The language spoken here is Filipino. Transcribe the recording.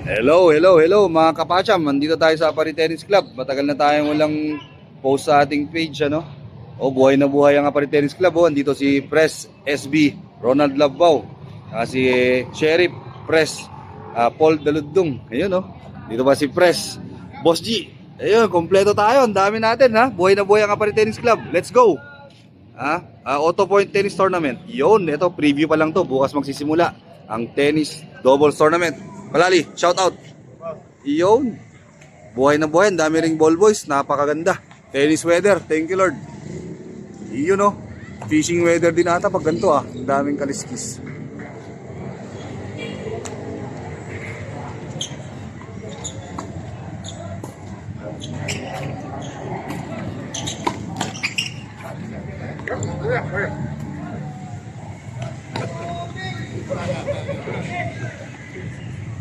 Hello, hello, hello mga kapacham. Nandito tayo sa Apari Tennis Club. Matagal na tayong walang post sa ating page, ano? O, buhay na buhay ang Apari Tennis Club. O, andito si Press SB, Ronald Labbao. Ah, si Sheriff Press, ah, Paul Daludong. Ayun, oh. Dito ba si Press? Boss G. Ayun, kompleto tayo. Ang dami natin, ha? Buhay na buhay ang Apari Tennis Club. Let's go! Ha? Ah, Auto Point Tennis Tournament. Yun, ito, preview pa lang to. Bukas magsisimula ang tennis doubles tournament. Malali, shout out. Iyon. Buhay na buhay, dami ring ball boys, napakaganda. Tennis weather, thank you Lord. Iyon no. Oh. Fishing weather din ata pag ganito ah. Daming kaliskis. Yeah,